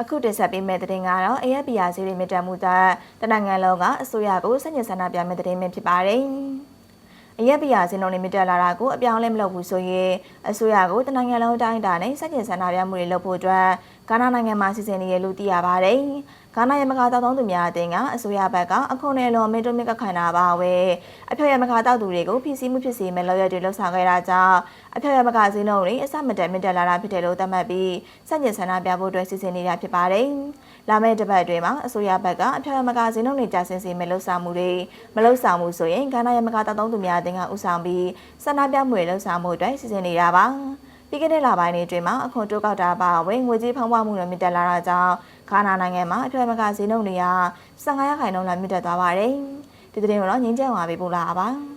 အခုတင်ဆက်ပေးမယ့်သတင်းကတော့အရက်ပီယာစီးရီမြင့်တက်မှုသက်တနင်္ဂနွေလုံးကအစိုးရကိုစညစ်ဆန္ဒပြမယ့်သတင်းပဲဖြစ်ပါတယ်။အရက်ပီယာစင်းလုံးနေမြင့်တက်လာတာကိုအပြောင်းလဲမလုပ်ဘူးဆိုရင်အစိုးရကိုတနင်္ဂနွေလုံးအတိုင်းအတာနဲ့စညစ်ဆန္ဒပြမှုတွေလုပ်ဖို့အတွက်ဂါနာနိုင်ငံမှာစီစဉ်နေရလို့သိရပါတယ်။ ဂါနာရမကာတောက်သုံးသူများအသင်းကအစိုးရဘက်ကအခွန်နယ်လွန်မင်းတို့မြင့်ကခိုင်တာပါဝဲအဖျော်ရမကာတောက်သူတွေကိုဖြစ်စည်းမှုဖြစ်စီမဲ့လောက်ရတွေလှုပ်ဆောင်ခဲ့တာကြောင့်အဖျော်ရမကာစင်းလုံးတွေအစမတက်မြင့်တက်လာတာဖြစ်တယ်လို့သတ်မှတ်ပြီးစညစ်ဆန္ဒပြဖို့အတွက်စီစဉ်နေတာဖြစ်ပါတယ်။လာမယ့်တစ်ပတ်အတွင်းမှာအစိုးရဘက်ကအဖျော်ရမကာစင်းလုံးတွေကြာဆင်းစီမဲ့လှုပ်ဆောင်မှုတွေမလှုပ်ဆောင်မှုဆိုရင်ဂါနာရမကာတောက်သုံးသူများအသင်းကဥဆောင်ပြီးဆန္ဒပြမှုတွေလှုပ်ဆောင်မှုအတွက်စီစဉ်နေတာပါ။ ပြီးခဲ့တဲ့လပိုင်းတွေအတွင်းမှာအခွန်တိုးကောက်တာပါဝင်ငွေကြေးဖောင်းပွားမှုတွေမြင့်တက်လာတာကြောင့်ခါနာနိုင်ငံမှာအထွေမကဈေးနှုန်းတွေက15ရာခိုင်နှုန်းလောက်မြင့်တက်သွားပါတယ်။ဒီသတင်းကိုတော့ငင်းကြံပါပေးပို့လာပါပါ။